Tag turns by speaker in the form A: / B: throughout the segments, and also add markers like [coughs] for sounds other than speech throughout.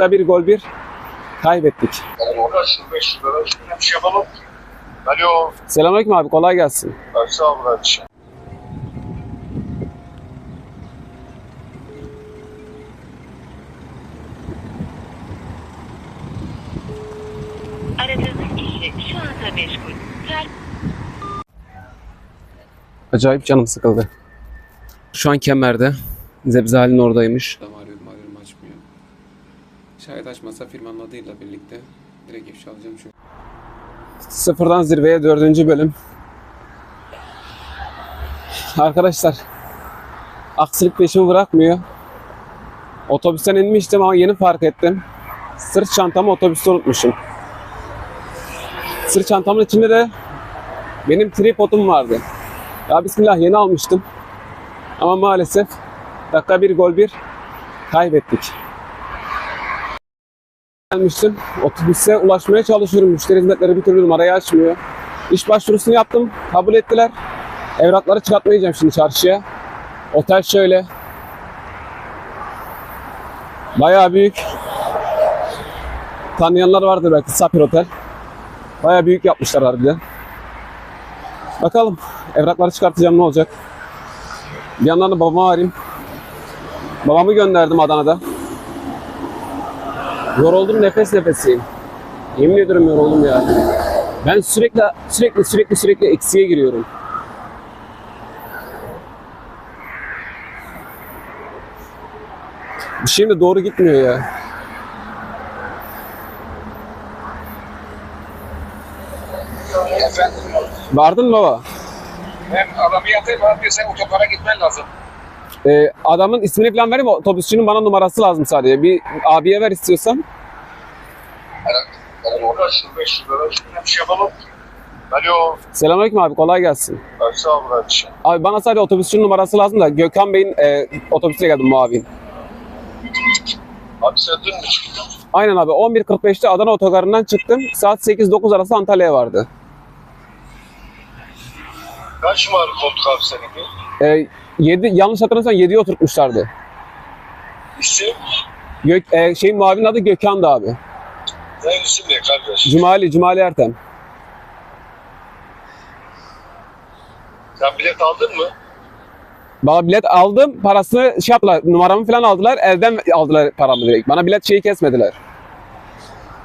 A: Dakika bir gol bir. Kaybettik.
B: Yani orada şu 5 lira şöyle bir yapalım. Alo.
A: Selamünaleyküm abi kolay gelsin.
B: Sağ ol kardeşim.
C: Aradığınız kişi şu anda meşgul. Ter
A: Acayip canım sıkıldı. Şu an kemerde. Zebzali'nin oradaymış.
D: Açmıyor. Şayet açmasa firmanın adıyla birlikte direkt ifşa alacağım çünkü.
A: Sıfırdan zirveye dördüncü bölüm. Arkadaşlar aksilik peşimi bırakmıyor. Otobüsten inmiştim ama yeni fark ettim. Sırt çantamı otobüste unutmuşum. Sırt çantamın içinde de benim tripodum vardı. Ya bismillah yeni almıştım. Ama maalesef dakika bir gol bir kaybettik. Gelmiştim. Otobüse ulaşmaya çalışıyorum. Müşteri hizmetleri bir türlü numarayı açmıyor. İş başvurusunu yaptım. Kabul ettiler. Evrakları çıkartmayacağım şimdi çarşıya. Otel şöyle. Bayağı büyük. Tanıyanlar vardır belki Sapir Otel. Bayağı büyük yapmışlar harbiden. Bakalım. Evrakları çıkartacağım ne olacak. Bir yandan da babamı arayayım. Babamı gönderdim Adana'da. Yoruldum nefes nefeseyim. Yemin ediyorum yoruldum ya. Ben sürekli sürekli sürekli sürekli eksiye giriyorum. Bir şeyim de doğru gitmiyor ya.
B: Efendim.
A: Vardın baba?
B: Hem adamı yatayım abi sen gitmen lazım.
A: Ee, adamın ismini falan vereyim? Otobüsçünün bana numarası lazım sadece. Bir abiye ver istiyorsan.
B: Yani orada şu 5 lira şöyle bir şey yapalım. Alo.
A: Selamünaleyküm abi kolay gelsin.
B: Sağ ol kardeşim.
A: Abi bana sadece otobüsçünün numarası lazım da Gökhan Bey'in e, otobüsüne geldim muavin.
B: Abi sen dün mü çıktın?
A: Aynen abi 11.45'te Adana otogarından çıktım. Saat 8-9 arası Antalya'ya vardı.
B: Kaç numaralı koltuk abi seninki?
A: E, 7, yanlış hatırlamıyorsam 7'ye oturtmuşlardı.
B: İsim?
A: Gök, e, şeyin muavinin adı Gökhan'dı abi.
B: Senin isim ne kardeş?
A: Cumali, Cumali Ertem.
B: Sen bilet aldın mı?
A: Bana bilet aldım, parasını şey yaptılar, numaramı falan aldılar, elden aldılar paramı direkt. Bana bilet şeyi kesmediler.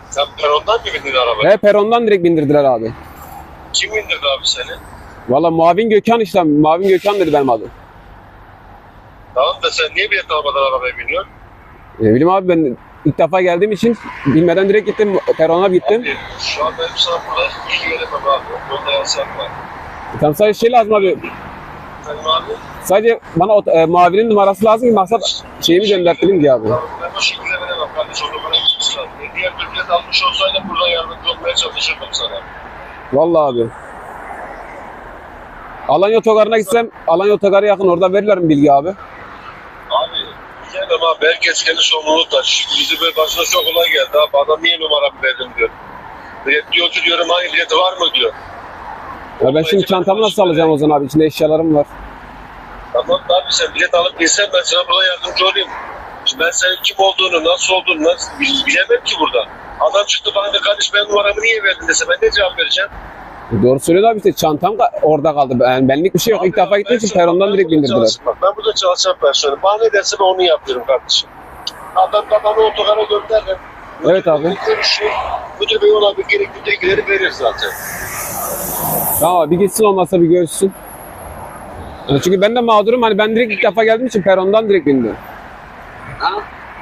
B: Sen perondan mı bindin arabaya?
A: Ve perondan direkt bindirdiler abi.
B: Kim indirdi abi seni?
A: Valla muavin Gökhan işte, muavin Gökhan dedi benim adım.
B: Tamam da sen niye bilet almadan arabaya biniyorsun?
A: Ne bileyim abi ben ilk defa geldiğim için bilmeden direkt gittim, perona gittim.
B: Abi, şu an benim sana burada bilgi veremem abi. Yolda yasak var.
A: Tam sadece şey lazım abi,
B: Efendim abi?
A: sadece bana o, e, muavinin numarası lazım ki maksat şeyimi gönderttireyim diye abi.
B: Ben o şekilde veremem kardeş. Onu bana abi. Diğer bir bilet almış olsaydım burada yardımcı olmaya çalışırdım sana.
A: Vallahi abi. Alanya otogarına gitsem, Alanya otogarı yakın orada verirler mi bilgi abi?
B: Abi bilemem abi. Herkes kendi sorumluluğu taşıyor. Bizi böyle başına çok olay geldi abi. Adam niye numaramı verdin diyor. Diyordu diyorum hangi bileti var mı diyor.
A: Ya ben şimdi çantamı nasıl alacağım o zaman abi? İçinde eşyalarım var.
B: Tamam abi sen bilet alıp gitsen ben sana burada yardımcı olayım. Şimdi ben senin kim olduğunu, nasıl olduğunu nasıl, bil- bilemem ki burada. Adam çıktı bana da kardeş ben numaramı niye verdin dese ben ne cevap vereceğim?
A: E Doğru söylüyor abi işte çantam da orada kaldı. Yani benlik bir şey yok. İlk
B: Abi
A: defa gittiğim için perondan direkt bindirdiler.
B: bak, Ben burada çalışan personelim. Bana ne derse ben onu yapıyorum kardeşim. Adam da bana otogara gönderir.
A: Evet abi.
B: Müdür Görüşür. Müdür bey ona bir gerekli bilgileri verir zaten.
A: Abi bir gitsin olmazsa bir görüşsün. Yani çünkü ben de mağdurum. Hani ben direkt ilk defa geldiğim için perondan direkt bindim.
B: Ha?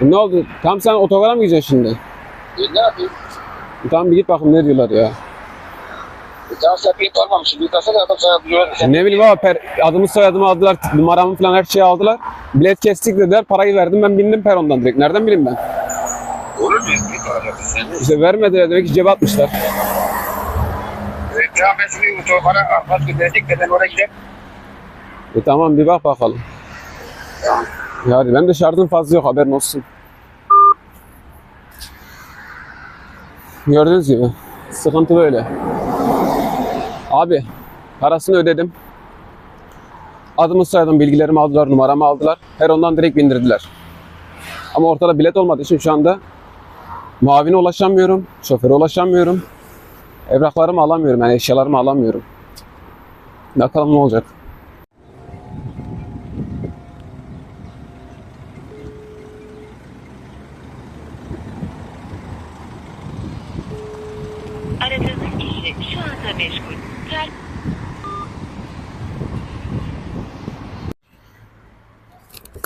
A: Ne oldu? Tam sen otogara mı gideceksin şimdi?
B: E, ne yapayım?
A: Tamam bir git bakayım ne diyorlar ya.
B: Tamam sen bilet almamışsın. Bilet alsana adam sana diyor.
A: Ne bileyim abi per, adımı soyadımı aldılar, numaramı falan her şeyi aldılar. Bilet kestik dediler, parayı verdim ben bindim perondan direkt. Nereden bileyim ben?
B: Olur mu?
A: İşte vermediler demek ki cebe atmışlar.
B: E, tamam ben şimdi otogara arkadaş gönderecek de ben oraya gidelim.
A: E tamam bir bak bakalım. Yani ben de şarjım fazla yok haberin olsun. Gördüğünüz gibi sıkıntı böyle. Abi parasını ödedim. Adımı soyadım bilgilerimi aldılar numaramı aldılar. Her ondan direkt bindirdiler. Ama ortada bilet olmadığı için şu anda Muavine ulaşamıyorum. Şoföre ulaşamıyorum. Evraklarımı alamıyorum. Yani eşyalarımı alamıyorum. Bakalım ne olacak.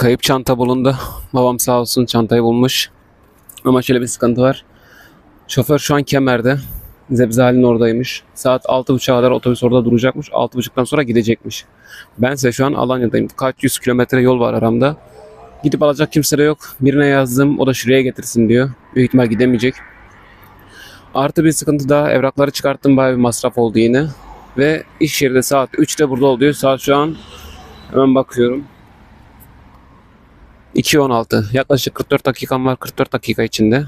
A: Kayıp çanta bulundu. Babam sağ olsun çantayı bulmuş. Ama şöyle bir sıkıntı var. Şoför şu an kemerde. Zebzali'nin oradaymış. Saat 6.30'a kadar otobüs orada duracakmış. 6.30'dan sonra gidecekmiş. Bense şu an Alanya'dayım. Kaç yüz kilometre yol var aramda. Gidip alacak kimse de yok. Birine yazdım. O da şuraya getirsin diyor. Büyük ihtimal gidemeyecek. Artı bir sıkıntı daha. Evrakları çıkarttım. Bayağı bir masraf oldu yine. Ve iş yeri de saat 3'te burada oluyor. Saat şu an hemen bakıyorum. 2.16. Yaklaşık 44 dakikam var. 44 dakika içinde.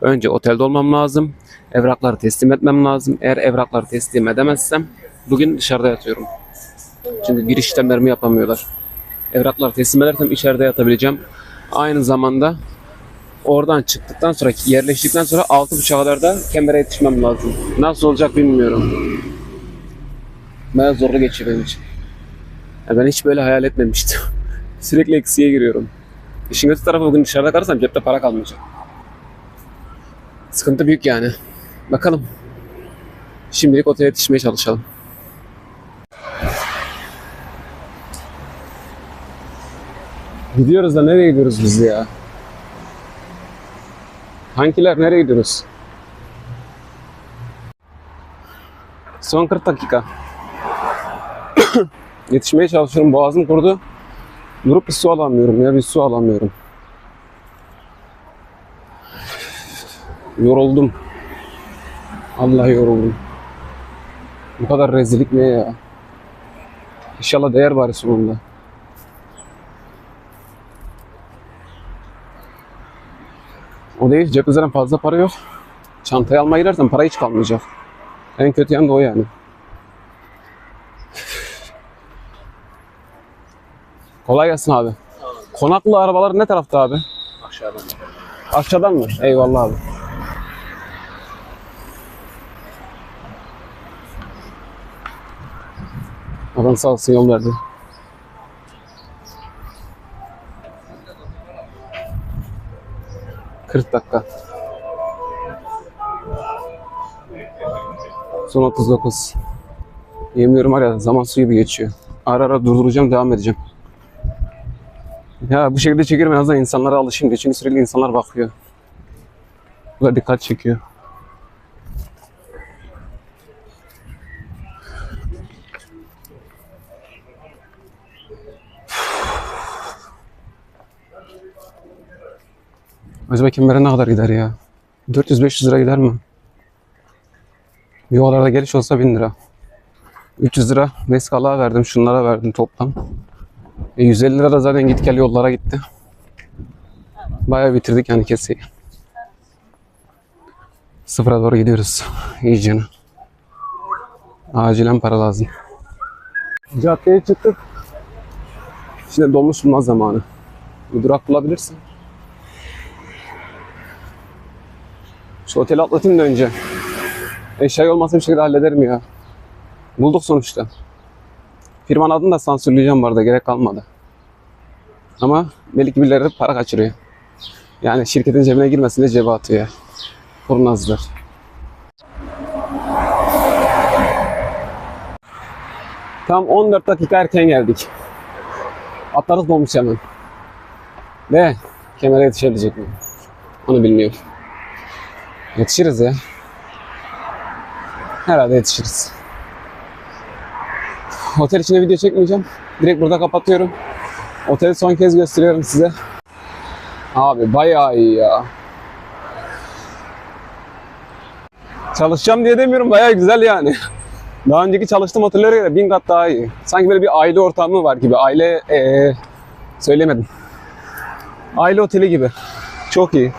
A: Önce otelde olmam lazım. Evrakları teslim etmem lazım. Eğer evrakları teslim edemezsem bugün dışarıda yatıyorum. Çünkü giriş işlemlerimi yapamıyorlar. Evrakları teslim edersem içeride yatabileceğim. Aynı zamanda oradan çıktıktan sonra yerleştikten sonra 6.30'a kadar da kemere yetişmem lazım. Nasıl olacak bilmiyorum. Bayağı zorlu geçiyor benim için. Ya ben hiç böyle hayal etmemiştim. [laughs] Sürekli eksiye giriyorum. İşin kötü tarafı bugün dışarıda kalırsam cepte para kalmayacak. Sıkıntı büyük yani. Bakalım. Şimdilik otele yetişmeye çalışalım. Gidiyoruz da nereye gidiyoruz biz ya? Hangiler nereye gidiyoruz? Son 40 dakika. [coughs] Yetişmeye çalışıyorum. Boğazım kurudu. Durup bir su alamıyorum ya bir su alamıyorum. Yoruldum. Allah yoruldum. Bu kadar rezillik ne ya? İnşallah değer bari sonunda. O değil cep üzerinden fazla para yok. Çantayı almaya gidersen para hiç kalmayacak. En kötü yanı da o yani. Kolay gelsin abi. Konaklı arabalar ne tarafta abi?
B: Aşağıdan.
A: Aşağıdan mı? Eyvallah abi. Adam sağ olsun yol verdi. Kırk dakika. Son 39. Yemin ediyorum zaman su gibi geçiyor. Ara ara durduracağım devam edeceğim. Ya bu şekilde çekiyorum en azından insanlara alışayım diye. Çünkü sürekli insanlar bakıyor. Bu da dikkat çekiyor. Acaba kimlere ne kadar gider ya? 400-500 lira gider mi? Yuvalarda geliş olsa 1000 lira. 300 lira Veskalığa verdim, şunlara verdim toplam. E 150 lira da zaten git gel yollara gitti. Bayağı bitirdik yani keseyi. Sıfıra doğru gidiyoruz. İyicene. Acilen para lazım. Caddeye çıktık. Şimdi dolmuş bulma zamanı. Bir durak bulabilirsin. Şu oteli atlatayım da önce. Eşya olmasa bir şekilde hallederim ya. Bulduk sonuçta. Firmanın adını da sansürleyeceğim bu arada gerek kalmadı. Ama belki birileri para kaçırıyor. Yani şirketin cebine girmesin diye cebe atıyor ya. Kurnazlar. Tam 14 dakika erken geldik. Atlarız dolmuş hemen. Ve kemere yetişebilecek mi? Onu bilmiyorum. Yetişiriz ya. Herhalde yetişiriz. Otel içinde video çekmeyeceğim. Direkt burada kapatıyorum. Oteli son kez gösteriyorum size. Abi bayağı iyi ya. Çalışacağım diye demiyorum bayağı güzel yani. Daha önceki çalıştığım otellere göre bin kat daha iyi. Sanki böyle bir aile ortamı var gibi. Aile ee, söylemedim. Aile oteli gibi. Çok iyi.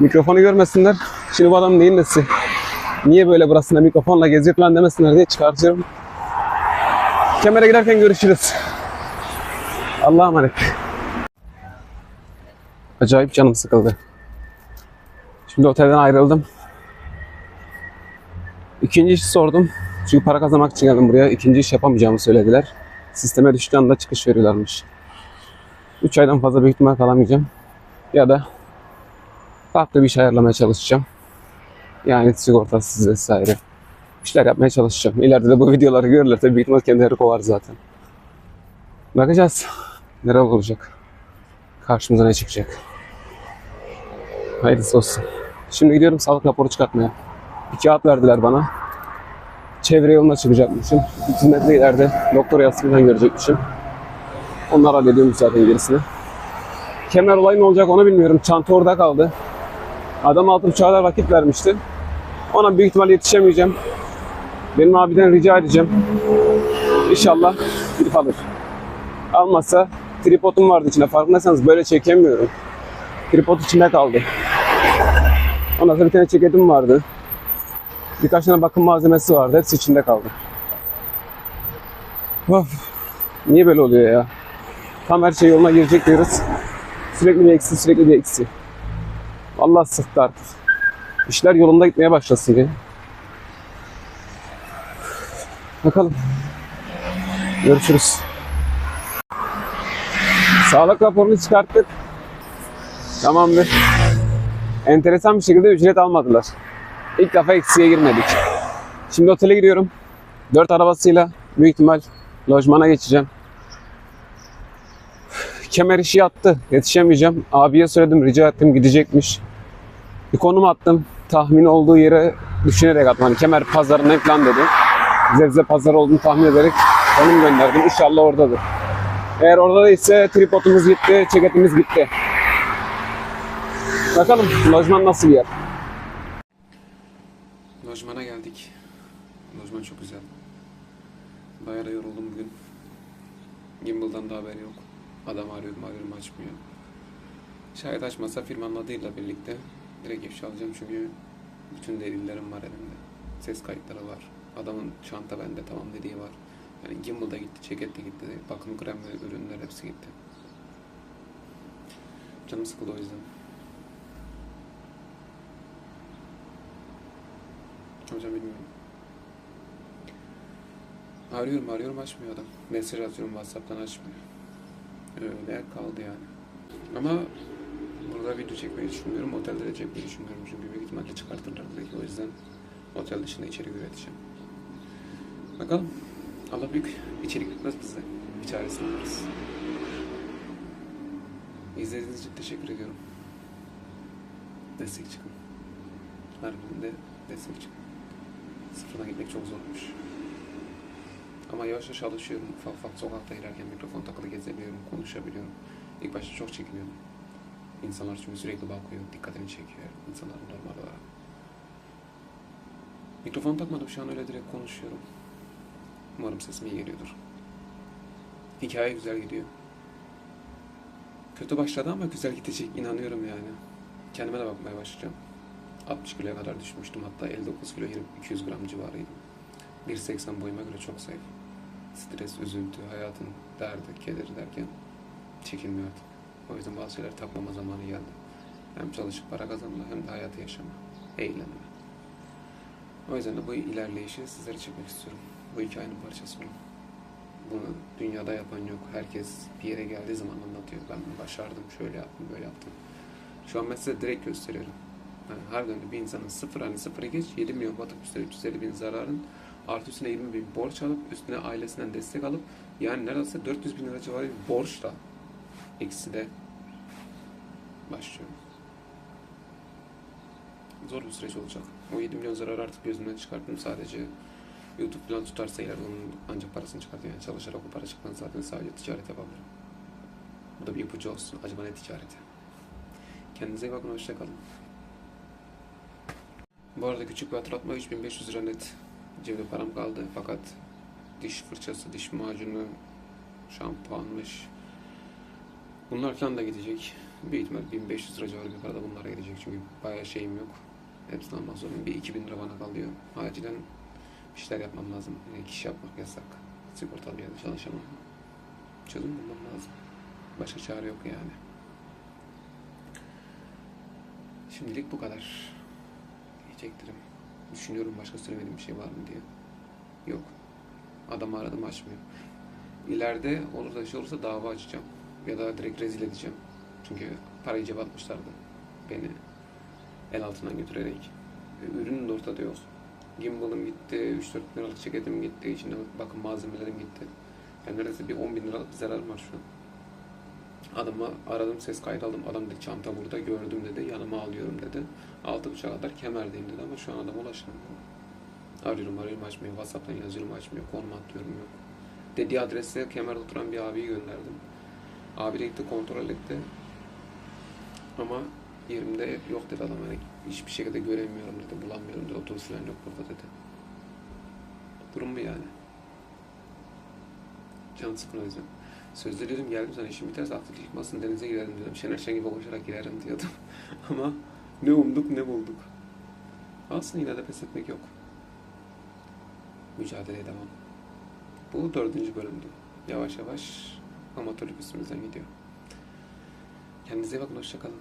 A: Mikrofonu görmesinler. Şimdi bu adam neyin nesi? Niye böyle burasında mikrofonla geziyor falan demesinler diye çıkartıyorum. Kemere giderken görüşürüz. Allah'a emanet. Acayip canım sıkıldı. Şimdi otelden ayrıldım. İkinci işi sordum. Çünkü para kazanmak için geldim buraya. İkinci iş yapamayacağımı söylediler. Sisteme düştüğü anda çıkış veriyorlarmış. 3 aydan fazla büyük ihtimal kalamayacağım. Ya da farklı bir iş ayarlamaya çalışacağım. Yani sigortasız vesaire. Bir şeyler yapmaya çalışacağım. İleride de bu videoları görürlerse büyük ihtimal kendileri kovar zaten. Bakacağız. Neler olacak. Karşımıza ne çıkacak. Hayırlısı olsun. Şimdi gidiyorum sağlık raporu çıkartmaya. Bir kağıt verdiler bana. Çevre yoluna çıkacakmışım. 300 metre ileride doktor yazısından görecekmişim. Onlar hallediyormuş zaten gerisini. Kemer olayı ne olacak onu bilmiyorum. Çanta orada kaldı. Adam altı uçağlar vakit vermişti. Ona büyük ihtimal yetişemeyeceğim. Benim abiden rica edeceğim. İnşallah gidip alır. Almazsa tripodum vardı içinde. Farkındaysanız böyle çekemiyorum. Tripod içinde kaldı. Ondan sonra bir tane ceketim vardı. Birkaç tane bakım malzemesi vardı. Hepsi içinde kaldı. Of. Niye böyle oluyor ya? Tam her şey yoluna girecek diyoruz. Sürekli bir eksi, sürekli bir eksi. Allah sıktı artık. İşler yolunda gitmeye başlasın diye. Bakalım. Görüşürüz. Sağlık raporunu çıkarttık. Tamamdır. Enteresan bir şekilde ücret almadılar. İlk defa eksiye girmedik. Şimdi otele gidiyorum. Dört arabasıyla büyük ihtimal lojmana geçeceğim. Kemer işi yattı. Yetişemeyeceğim. Abiye söyledim, rica ettim gidecekmiş. Bir konum attım. Tahmin olduğu yere düşünerek attım. Hani kemer pazarına falan dedi. Zevze pazarı olduğunu tahmin ederek konum gönderdim. İnşallah oradadır. Eğer orada değilse tripodumuz gitti, ceketimiz gitti. Bakalım lojman nasıl bir yer?
D: Lojmana geldik. Lojman çok güzel. Bayağı da yoruldum bugün. Gimbal'dan da haber yok. Adam arıyorum arıyorum açmıyor. Şayet açmasa firmanın adıyla birlikte direkt ifşa alacağım çünkü bütün delillerim var elimde. Ses kayıtları var. Adamın çanta bende tamam dediği var. Yani gimbal da gitti, ceket de gitti. Bakım krem ve ürünler hepsi gitti. Canım sıkıldı o yüzden. Hocam bilmiyorum. Arıyorum arıyorum açmıyor adam. Mesaj atıyorum Whatsapp'tan açmıyor. Öyle kaldı yani. Ama burada video çekmeyi düşünmüyorum. Otelde de çekmeyi düşünmüyorum. Çünkü büyük ihtimalle çıkartırlar direkt. O yüzden otel dışında içerik üreteceğim. Bakalım. Allah büyük içerik bitmez bize. Bir çaresini buluruz. İzlediğiniz için teşekkür ediyorum. Destek çıkın. Harbiden de destek çıkın. Sıfırdan gitmek çok zormuş. Ama yavaş yavaş alışıyorum. Ufak ufak sokakta ilerken mikrofon takılı gezebiliyorum, konuşabiliyorum. İlk başta çok çekiniyordum. İnsanlar çünkü sürekli bakıyor, dikkatini çekiyor. İnsanlar normal olarak. Mikrofon takmadım şu an öyle direkt konuşuyorum. Umarım sesim iyi geliyordur. Hikaye güzel gidiyor. Kötü başladı ama güzel gidecek inanıyorum yani. Kendime de bakmaya başlayacağım. 60 kiloya kadar düşmüştüm. Hatta 59 kilo 200 gram civarıydım. 1.80 boyuma göre çok zayıf. Stres, üzüntü, hayatın derdi, kederi derken çekilmiyor artık. O yüzden bazı şeyler takmama zamanı geldi. Hem çalışıp para kazanma hem de hayatı yaşama, eğlenme. O yüzden de bu ilerleyişi sizlere çekmek istiyorum. Bu hikayenin parçası olun. Bunu dünyada yapan yok. Herkes bir yere geldiği zaman anlatıyor. Ben başardım, şöyle yaptım, böyle yaptım. Şu an ben size direkt gösteriyorum. Yani harbiden de bir insanın sıfır hani sıfıra geç 7 milyon batıp üstüne 350 bin zararın artı üstüne 20 bin borç alıp üstüne ailesinden destek alıp yani neredeyse 400 bin lira civarı bir borçla eksi de başlıyor. Zor bir süreç olacak. O 7 milyon zarar artık gözümden çıkarttım sadece YouTube falan tutarsa ileride onun ancak parasını çıkartıyor. Yani çalışarak o para çıkmadan zaten sadece ticaret yapabilirim. Bu da bir ipucu olsun. Acaba ne ticareti? Kendinize iyi bakın. Hoşçakalın. Bu arada küçük bir hatırlatma 3500 lira net cebde param kaldı fakat diş fırçası, diş macunu, şampuanmış bunlar falan da gidecek. Büyük ihtimal 1500 lira civarı bir para da bunlara gidecek çünkü bayağı şeyim yok. Almak zorundayım. Bir 2000 lira bana kalıyor. Acilen bir şeyler yapmam lazım. Yani iş yapmak yasak. Sigortalı bir yerde çalışamam. Çözüm bulmam lazım. Başka çare yok yani. Şimdilik bu kadar. Diyeceklerim. Düşünüyorum başka söylemediğim bir şey var mı diye. Yok. Adamı aradım açmıyor. İleride olur da şey olursa dava açacağım. Ya da direkt rezil edeceğim. Çünkü parayı cebe atmışlardı. Beni el altından götürerek. E, Ürün de ortada yok. Gimbal'ım gitti, 3-4 bin liralık ceketim gitti, içinde bakın malzemelerim gitti. Yani neredeyse bir 10 bin liralık bir zararım var şu an. Adamı aradım, ses kaydı aldım. Adam dedi çanta burada, gördüm dedi, yanıma alıyorum dedi. Altı buçuğa kadar kemerdeyim dedi ama şu an adama ulaşamıyorum. Arıyorum, arıyorum açmıyor, Whatsapp'tan yazıyorum açmıyor, konum atlıyorum yok. Dediği adrese kemerde oturan bir abiyi gönderdim. Abi de gitti kontrol etti. Ama yerimde yok dedi adam. Hani hiçbir şekilde göremiyorum dedi, bulamıyorum dedi. Otobüs falan yok burada dedi. Durum bu yani. Can sıkın o yüzden. Sözde dedim geldim sana işim biterse aktif çıkmasın denize girerim dedim. Şener Şen gibi koşarak girerim diyordum. [laughs] Ama ne umduk ne bulduk. Aslında yine de pes etmek yok. Mücadeleye devam. Bu dördüncü bölümdü. Yavaş yavaş amatörlük üstümüzden gidiyor. Kendinize iyi bakın, hoşçakalın.